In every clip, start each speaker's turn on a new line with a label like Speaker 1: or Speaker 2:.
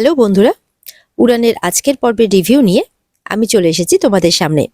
Speaker 1: Hello বন্ধুরা, উড়ানের আজকের পর্বের রিভিউ নিয়ে আমি চলে এসেছি তোমাদের সামনে।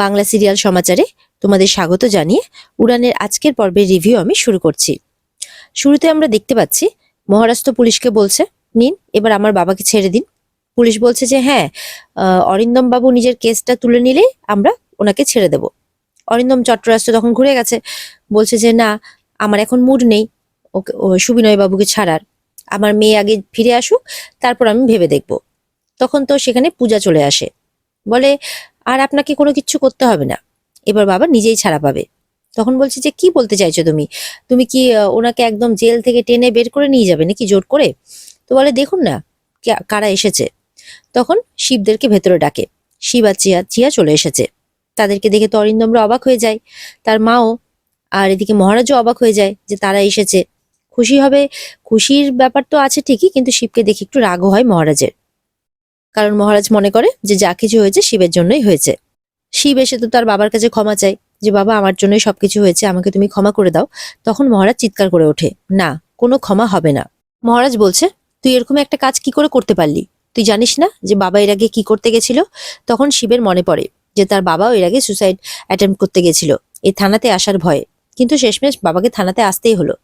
Speaker 1: বাংলা সিরিয়াল সমাচারে তোমাদের স্বাগত জানিয়ে উড়ানের আজকের পর্বের রিভিউ আমি শুরু করছি। শুরুতে আমরা দেখতে পাচ্ছি, মহারাষ্ট্র পুলিশকে বলছে, নিন, এবার আমার বাবাকে ছেড়ে দিন। পুলিশ বলছে যে হ্যাঁ অরিন্দম বাবু নিজের কেসটা তুলে নিলেই আমরা ওনাকে ছেড়ে দেব। অরিন্দম চট্টরাষ্ট্র তখন ঘুরে গেছে, বলছে যে, না, আমার এখন মুড নেই, ওকে সুবিনয় বাবুকে ছাড়ার। আমার মেয়ে আগে ফিরে আসুক, তারপর আমি ভেবে দেখব। তখন তো সেখানে পূজা চলে আসে। বলে, আর আপনাকে কোনো কিছু করতে হবে না। এবার বাবা নিজেই ছাড়া পাবে। তখন বলছে যে, কি বলতে চাইছো তুমি? তুমি কি ওনাকে একদম জেল থেকে টেনে বের করে নিয়ে যাবে নাকি জোর করে? তো বলে, দেখুন না কারা এসেছে? তখন শিবদেরকে ভেতরে ডাকে। শিব আর চিয়া চিয়া চলে এসেছে। তাদেরকে দেখে তো অরিন্দমরা অবাক হয়ে যায়। তার মাও আর এদিকে মহারাজও অবাক হয়ে যায় যে তারা এসেছে। খুশি হবে, খুশির ব্যাপার তো আছে ঠিকই, কিন্তু শিবকে দেখে একটু রাগও হয় মহারাজের। কারণ মহারাজ মনে করে যে যা কিছু হয়েছে শিবের জন্যই হয়েছে। শিব এসে তো তার বাবার কাছে ক্ষমা চায়, যে বাবা আমার জন্যই সবকিছু হয়েছে, আমাকে তুমি ক্ষমা করে দাও। তখন মহারাজ চিৎকার করে ওঠে, না, কোনো ক্ষমা হবে না। মহারাজ বলছে, তুই এরকম একটা কাজ কি করে করতে পারলি? তুই জানিস না যে বাবা এর আগে কি করতে গেছিল? তখন শিবের মনে পড়ে যে তার বাবাও এর আগে সুসাইড অ্যাটেম্প করতে গেছিল। এই থানাতে আসার ভয়ে। কিন্তু শেষমেশ বাবাকে থানাতে আসতেই হলো।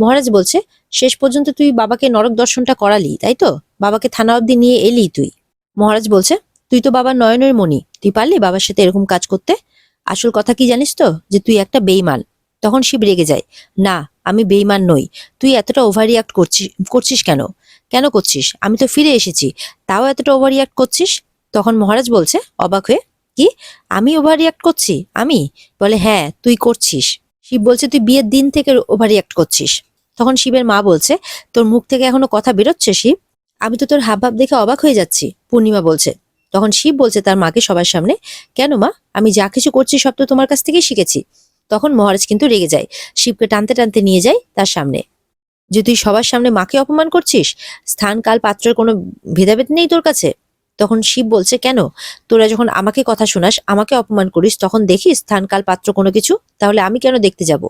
Speaker 1: মহারাজ বলছে, শেষ পর্যন্ত তুই বাবাকে নরক দর্শনটা করালি, তাই তো? বাবাকে থানা অব্দি নিয়ে এলি তুই? মহারাজ বলছে, তুই তো বাবা নয়নের মণি, তুই পারলি বাবার সাথে এরকম কাজ করতে? আসল কথা কি জানিস তো? যে তুই একটা বেইমান। তখন শিব রেগে যায়, না, আমি বেইমান নই। তুই এতটা ওভার রিয়াক্ট করছিস করছিস কেন? কেন করছিস? আমি তো ফিরে এসেছি। তাও এতটা ওভার রিয়াক্ট করছিস? তখন মহারাজ বলছে, অবাক হয়ে, কি? আমি ওভার রিয়াক্ট করছি? আমি? বলে হ্যাঁ তুই করছিস। শিব বলছে, তুই বিয়ের দিন থেকে ওভার রিয়াক্ট করছিস। তখন শিবের মা বলছে, তোর মুখ থেকে এখনও কথা বেরোচ্ছে, শিব? আমি তো তোর হাবভাব দেখে অবাক হয়ে যাচ্ছি। পূর্ণিমা বলছে। তখন শিব বলছে তার মাকে সবার সামনে, কেন মা? আমি যা কিছু করছি সব তো তোমার কাছ থেকেই শিখেছি। তখন মহারাজ কিন্তু রেগে যায়। শিবকে টানতে টানতে নিয়ে যায় তার সামনে। যে তুই সবার সামনে মাকে অপমান করছিস? স্থান কাল পাত্রের কোনো ভেদাভেদ নেই তোর কাছে? তখন শিব বলছে, কেন? তোরা যখন আমাকে কথা শোনাস, আমাকে অপমান করিস, তখন দেখিস স্থান কাল পাত্র কোনো কিছু? তাহলে আমি কেন দেখতে যাব?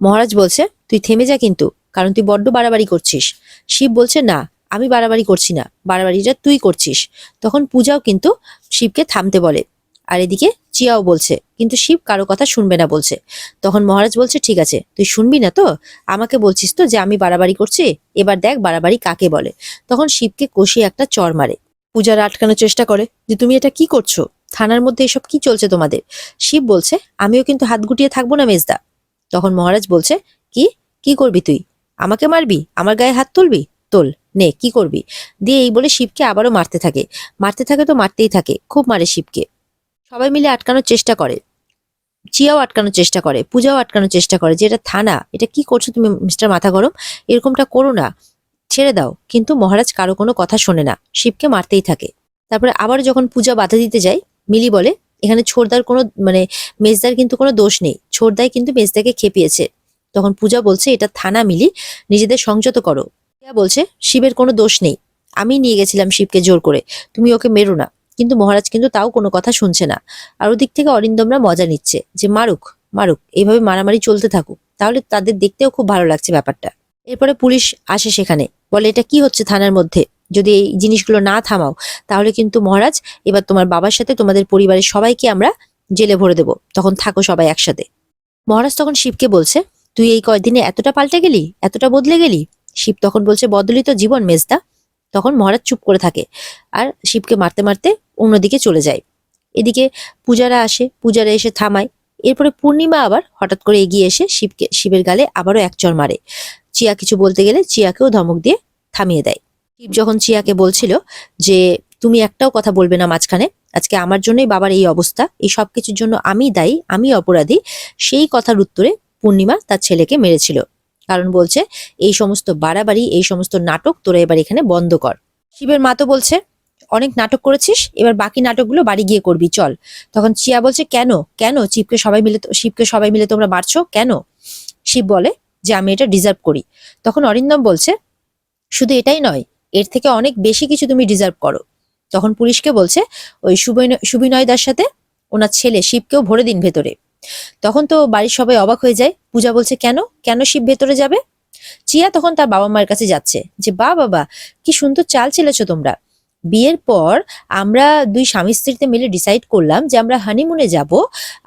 Speaker 1: মহারাজ বলছে, তুই থেমে যা কিন্তু, কারণ তুই বড্ড বাড়াবাড়ি করছিস। শিব বলছে, না, আমি বাড়াবাড়ি করছি না, বাড়াবাড়িটা তুই করছিস। তখন পূজাও কিন্তু শিবকে থামতে বলে। আর এদিকে চিয়াও বলছে, কিন্তু শিব কারও কথা শুনবে না, বলছে। তখন মহারাজ বলছে, ঠিক আছে, তুই শুনবি না তো? আমাকে বলছিস তো যে আমি বাড়াবাড়ি করছি? এবার দেখ বাড়াবাড়ি কাকে বলে? তখন শিবকে কষিয়ে একটা চর মারে। পূজার আটকানোর চেষ্টা করে যে তুমি এটা কি করছ? থানার মধ্যে এসব কি চলছে তোমাদের? শিব বলছে, আমিও কিন্তু হাত গুটিয়ে থাকব না মেজদা। তখন মহারাজ বলছে, কি? কি করবি তুই? আমাকে মারবি? আমার গায়ে হাত তুলবি? তোল, নে, কি করবি? দিয়ে এই বলে শিবকে আবারও মারতে থাকে। মারতে থাকে তো মারতেই থাকে, খুব মারে শিবকে। সবাই মিলে আটকানোর চেষ্টা করে। চিয়াও আটকানোর চেষ্টা করে, পূজাও আটকানোর চেষ্টা করে যে এটা থানা, এটা কি করছ তুমি মিস্টার মাথা গরম? এরকমটা করো না। ছেড়ে দাও, কিন্তু মহারাজ কারও কোনো কথা শোনে না, শিবকে মারতেই থাকে। তারপরে আবার যখন পূজা বাধা দিতে যায়, মিলি বলে, এখানে ছোড়দার কোনো মানে মেজদার কিন্তু কোনো দোষ নেই ছোড়দাই কিন্তু মেজদাকে খেপিয়েছে। তখন পূজা বলছে, এটা থানা, মিলি, নিজেদের সংযত করো। প্রিয়া বলছে, শিবের কোনো দোষ নেই, আমি নিয়ে গেছিলাম শিবকে জোর করে, তুমি ওকে মেরো না। কিন্তু মহারাজ কিন্তু তাও কোনো কথা শুনছে না। আর ওদিক থেকে অরিন্দমরা মজা নিচ্ছে, যে মারুক মারুক এইভাবে মারামারি চলতে থাকুক, তাহলে তাদের দেখতেও খুব ভালো লাগছে ব্যাপারটা। এরপরে পুলিশ আসে সেখানে বলে, এটা কি হচ্ছে থানার মধ্যে? যদি এই জিনিসগুলো না থামাও, তাহলে কিন্তু মহারাজ, এবার তোমার বাবার সাথে তোমাদের পরিবারের সবাইকে আমরা জেলে ভরে দেব। তখন থাকো সবাই একসাথে। মহারাজ তখন শিবকে বলছে, তুই এই কয়দিনে এতটা পাল্টে গেলি? এতটা বদলে গেলি? শিব তখন বলছে, বদলিত জীবন, মেজদা। তখন মহারাজ চুপ করে থাকে আর শিবকে মারতে মারতে অন্যদিকে চলে যায়। এদিকে পূজারা আসে, পূজারা এসে থামায়। এরপরে পূর্ণিমা আবার হঠাৎ করে এগিয়ে এসে শিবকে, শিবের গালে আবারও এক চর মারে। চিয়া কিছু বলতে গেলে চিয়াকেও ধমক দিয়ে থামিয়ে দেয়। শিব যখন চিয়াকে বলছিল যে, তুমি একটাও কথা বলবে না মাঝখানে, আজকে আমার জন্যই বাবার এই অবস্থা, এই সব কিছুর জন্য আমি দায়ী, আমি অপরাধী সেই কথার উত্তরে পূর্ণিমা তার ছেলেকে মেরেছিল। কারণ বলছে, এই সমস্ত বাড়াবাড়ি, এই সমস্ত নাটক তোরা এবার এখানে বন্ধ কর। শিবের মা তো বলছে, অনেক নাটক করেছিস, এবার বাকি নাটকগুলো বাড়ি গিয়ে করবি, চল। তখন চিয়া বলছে, কেন? কেন? শিবকে সবাই মিলে শিবকে সবাই মিলে তোমরা মারছো? কেন? শিব বলে যে আমি এটা ডিজার্ভ করি। তখন অরিন্দম বলছে, শুধু এটাই নয়, এর থেকে অনেক বেশি কিছু তুমি ডিজার্ভ করো। তখন পুলিশকে বলছে, ওই সুবিনয় দার সাথে ওনার ছেলে শিবকেও ভরে দিন ভেতরে। তখন তো বাড়ির সবাই অবাক হয়ে যায়। পূজা বলছে, কেন? কেন শিব ভেতরে যাবে? চিয়া তখন তার বাবা মায়ের কাছে যাচ্ছে যে বা বাবা কি সুন্দর চাল চেলেছো তোমরা। বিয়ের পর আমরা দুই স্বামী স্ত্রীতে মিলে ডিসাইড করলাম যে আমরা হানিমুনে যাব,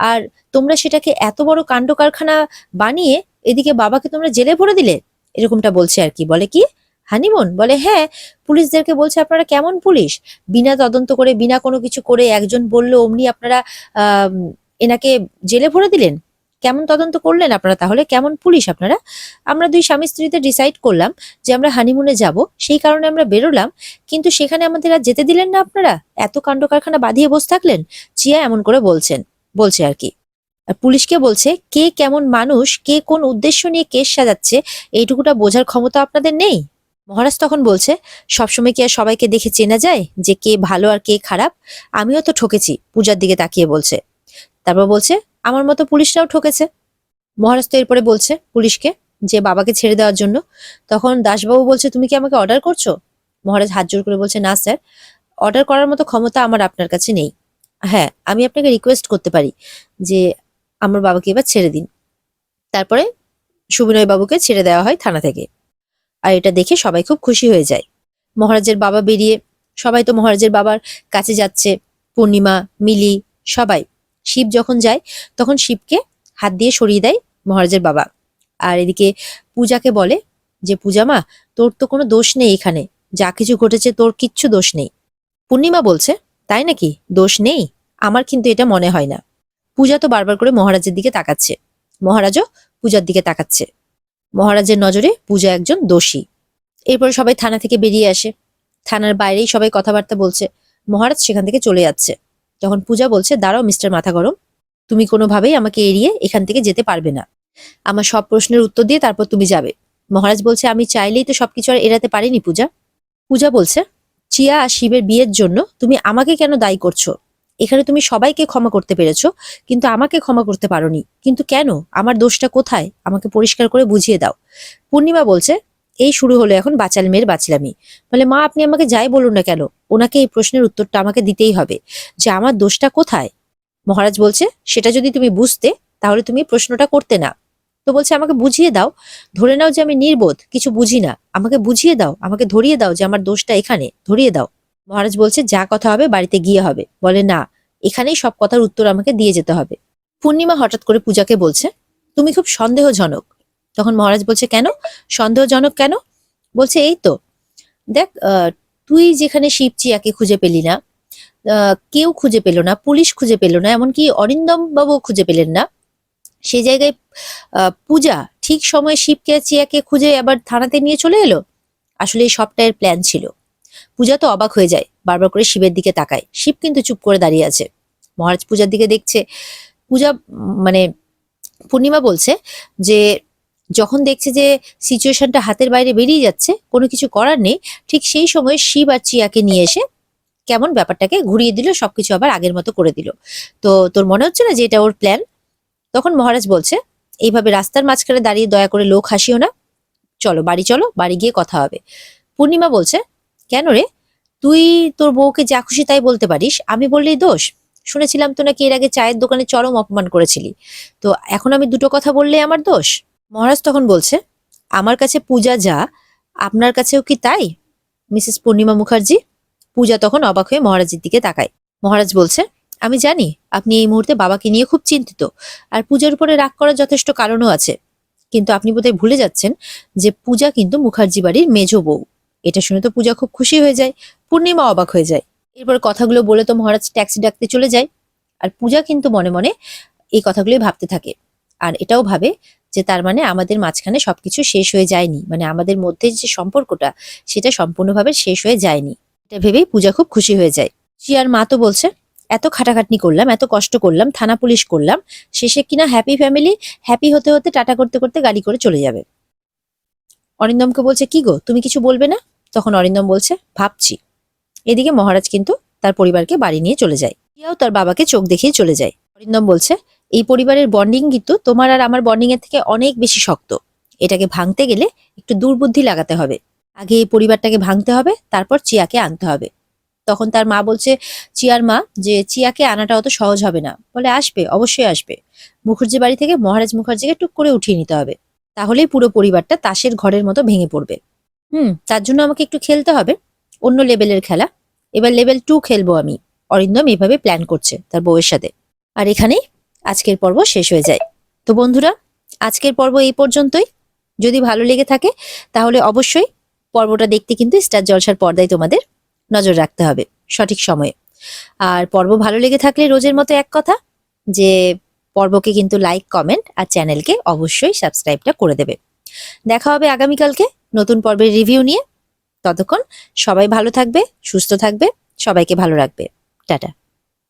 Speaker 1: আর তোমরা সেটাকে এত বড় কাণ্ড কারখানা বানিয়ে এদিকে বাবাকে তোমরা জেলে ভরে দিলে? এরকমটা বলছে আর কি। বলে কি? হানিমুন? বলে হ্যাঁ পুলিশদেরকে বলছে, আপনারা কেমন পুলিশ? বিনা তদন্ত করে, বিনা কোনো কিছু করে একজন বলল, অমনি আপনারা এনাকে জেলে ভরে দিলেন? কেমন তদন্ত করলেন আপনারা তাহলে? কেমন পুলিশ আপনারা? আমরা দুই স্বামী স্ত্রীতে ডিসাইড করলাম যে আমরা হানিমুনে যাব, সেই কারণে আমরা বেরোলাম। কিন্তু সেখানে আমাদের আর যেতে দিলেন না আপনারা? এত কাণ্ড কারখানা বাঁধিয়ে বসে থাকলেন? চিয়া এমন করে বলছেন, বলছে আর কি। পুলিশকে বলছে কে কেমন মানুষ, কে কোন উদ্দেশ্য নিয়ে কেস সাজাচ্ছে, এইটুকুটা বোঝার ক্ষমতা আপনাদের নেই? মহারাজ তখন বলছে, সবসময় কি আর সবাইকে দেখে চেনা যায় যে কে ভালো আর কে খারাপ? আমিও তো ঠকেছি, পূজার দিকে তাকিয়ে বলছে। তারপর বলছে, আমার মতো পুলিশরাও ঠকেছে। মহারাজ তো এরপরে বলছে পুলিশকে যে বাবাকে ছেড়ে দেওয়ার জন্য। তখন দাসবাবু বলছে, তুমি কি আমাকে অর্ডার করছ? মহারাজ হাত জোর করে বলছে, না স্যার অর্ডার করার মতো ক্ষমতা আমার আপনার কাছে নেই। হ্যাঁ আমি আপনাকে রিকোয়েস্ট করতে পারি যে আমার বাবাকে এবার ছেড়ে দিন। তারপরে সুবিনয় বাবুকে ছেড়ে দেওয়া হয় থানা থেকে। আর এটা দেখে সবাই খুব খুশি হয়ে যায়। মহারাজের বাবা বেরিয়ে, সবাই তো মহারাজের বাবার কাছে যাচ্ছে। পূর্ণিমা, মিলি, সবাই। শিব যখন যায়, তখন শিবকে হাত দিয়ে সরিয়ে দেয় মহারাজের বাবা। আর এদিকে পূজাকে বলে যে, পূজা মা, তোর তো কোনো দোষ নেই এখানে। যা কিছু ঘটেছে তোর কিচ্ছু দোষ নেই। পূর্ণিমা বলছে, তাই নাকি? দোষ নেই? আমার কিন্তু এটা মনে হয় না। পূজা তো বারবার করে মহারাজের দিকে তাকাচ্ছে। মহারাজও পূজার দিকে তাকাচ্ছে। মহারাজের নজরে পূজা একজন দোষী। এরপরে সবাই থানা থেকে বেরিয়ে আসে। থানার বাইরেই সবাই কথাবার্তা বলছে। মহারাজ সেখান থেকে চলে যাচ্ছে। তখন পূজা বলছে, দাঁড়াও, মিস্টার মাথা গরম তুমি কোনোভাবেই আমাকে এড়িয়ে এখান থেকে যেতে পারবে না। আমার সব প্রশ্নের উত্তর দিয়ে তারপর তুমি যাবে। মহারাজ বলছে, আমি চাইলেই তো সবকিছু আর এড়াতে পারিনি পূজা। পূজা বলছে, চিয়া আর শিবের বিয়ের জন্য তুমি আমাকে কেন দায়ী করছ? এখানে তুমি সবাইকে ক্ষমা করতে পেরেছ, কিন্তু আমাকে ক্ষমা করতে পারোনি। কিন্তু কেন? আমার দোষটা কোথায়? আমাকে পরিষ্কার করে বুঝিয়ে দাও। পূর্ণিমা বলছে, এই শুরু হলো এখন বাচাল মেয়ের বাচলামি। বলে, মা, আপনি আমাকে যাই বলুন না কেন? ওনাকে এই প্রশ্নের উত্তরটা আমাকে দিতেই হবে যে আমার দোষটা কোথায়? মহারাজ বলছে, সেটা যদি তুমি বুঝতে, তাহলে তুমি প্রশ্নটা করতে না। তো বলছে, আমাকে বুঝিয়ে দাও। ধরে নাও যে আমি নির্বোধ, কিছু বুঝি না। আমাকে বুঝিয়ে দাও, আমাকে ধরিয়ে দাও যে আমার দোষটা এখানে, ধরিয়ে দাও। মহারাজ বলছে, যা কথা হবে বাড়িতে গিয়ে হবে। বলে, না এখানেই সব কথার উত্তর আমাকে দিয়ে যেতে হবে। পূর্ণিমা হঠাৎ করে পূজাকে বলছে, তুমি খুব সন্দেহজনক। তখন মহারাজ বলছে, কেন? সন্দেহজনক কেন? বলছে, এই তো, দেখ তুই যেখানে শিবচিয়াকে খুঁজে পেলি না কেউ খুঁজে পেল না, পুলিশ খুঁজে পেল না, এমনকি অরিন্দম বাবু খুঁজে পেলেন না। সেই জায়গায় পূজা ঠিক সময়ে শিবকে চিয়াকে খুঁজে আবার থানাতে নিয়ে চলে এলো? আসলে এই সবটা এর প্ল্যান ছিল। পূজা তো অবাক হয়ে যায়, বারবার করে শিবের দিকে তাকায়। শিব কিন্তু চুপ করে দাঁড়িয়ে আছে। মহারাজ পূজার দিকে দেখছে, পূজা মানে পূর্ণিমা বলছে যে, যখন দেখছে যে সিচুয়েশনটা হাতের বাইরে বেরিয়ে যাচ্ছে, কোনো কিছু করার নেই, ঠিক সেই সময় শিব আর চিয়াকে নিয়ে এসে কেমন ব্যাপারটাকে ঘুরিয়ে দিল, সবকিছু আবার আগের মতো করে দিল। তো তোর মনে হচ্ছে না যে এটা ওর প্ল্যান তখন মহারাজ বলছে, এইভাবে রাস্তার মাঝখানে দাঁড়িয়ে দয়া করে লোক হাসিও না। চলো, বাড়ি চলো, বাড়ি গিয়ে কথা হবে। পূর্ণিমা বলছে কেন রে? তুই তোর বউকে যা খুশি তাই বলতে পারিস। আমি বললেই দোষ। শুনেছিলাম তো নাকি এর আগে চায়ের দোকানে চরম অপমান করেছিলি। তো এখন আমি দুটো কথা বললে আমার দোষ? মহারাজ তখন বলছে, আমার কাছে পূজা যা, আপনার কাছেও কি তাই? মিসেস পূর্ণিমা মুখার্জি, পূজা তখন অবাক হয়ে মহারাজের দিকে তাকায়। মহারাজ বলছে, আমি জানি, আপনি এই মুহূর্তে বাবাকে নিয়ে খুব চিন্তিত, আর পূজার উপরে রাগ করার যথেষ্ট কারণও আছে। কিন্তু আপনি বোধহয় ভুলে যাচ্ছেন যে পূজা কিন্তু মুখার্জি বাড়ির মেজ বউ। এটা শুনে তো পূজা খুব খুশি হয়ে যায়, পূর্ণিমা অবাক হয়ে যায়। এরপর কথাগুলো বলে তো মহারাজ ট্যাক্সি ডাকতে চলে যায়। আর পূজা কিন্তু মনে মনে এই কথাগুলোই ভাবতে থাকে। আর এটাও ভাবে যে তার মানে আমাদের মাঝখানে সবকিছু শেষ হয়ে যায়নি। মানে আমাদের মধ্যে যে সম্পর্কটা, সেটা সম্পূর্ণভাবে শেষ হয়ে যায়নি। এটা ভেবেই পূজা খুব খুশি হয়ে যায়। চিয়ার মা তো বলছে, এত খাটাখাটনি করলাম, এত কষ্ট করলাম, থানা পুলিশ করলাম, শেষে কিনা হ্যাপি ফ্যামিলি হ্যাপি হতে হতে টাটা করতে করতে গাড়ি করে চলে যাবে। অরিন্দমকে বলছে, কি গো, তুমি কিছু বলবে না? তখন অরিন্দম বলছে, ভাবছি। এদিকে মহারাজ কিন্তু তার পরিবারকে বাড়ি নিয়ে চলে যায়। প্রিয়াও তার বাবাকে চোখ দেখিয়ে চলে যায়। অরিন্দম বলছে, এই পরিবারের বন্ডিং কিন্তু তোমার আর আমার বন্ডিং এর থেকে অনেক বেশি শক্ত। এটাকে ভাঙতে গেলে একটু দুর্বুদ্ধি লাগাতে হবে। আগে এই পরিবারটাকে ভাঙতে হবে, তারপর চিয়াকে আনতে হবে। তখন তার মা বলছে, চিয়ার মা, যে চিয়াকে আনাটা অত সহজ হবে না। বলে, আসবে, অবশ্যই আসবে। মুখার্জি বাড়ি থেকে মহারাজ মুখার্জিকে টুক করে উঠিয়ে নিতে হবে। তাহলেই পুরো পরিবারটা তাসের ঘরের মতো ভেঙে পড়বে। হুম, তার জন্য আমাকে একটু খেলতে হবে। অন্য লেভেলের খেলা। এবার লেভেল টু খেলব আমি। অরিন্দম এভাবে প্ল্যান করছে তার বউয়ের সাথে। আর এখানেই আজকের পর্ব শেষ হয়ে যায়। তো বন্ধুরা, আজকের পর্ব এই পর্যন্তই। যদি ভালো লেগে থাকে, তাহলে অবশ্যই পর্বটা দেখতে কিন্তু স্টার জলসার পর্দায় তোমাদের নজর রাখতে হবে সঠিক সময়ে। আর পর্ব ভালো লেগে থাকলে রোজের মতো এক কথা, যে পর্বকে কিন্তু লাইক কমেন্ট আর চ্যানেলকে অবশ্যই সাবস্ক্রাইবটা করে দেবে। দেখা হবে আগামীকালকে। নতুন পর্বের রিভিউ নিয়ে। ততক্ষণ সবাই ভালো থাকবে সুস্থ থাকবে সবাইকে ভালো রাখবে। টাটা।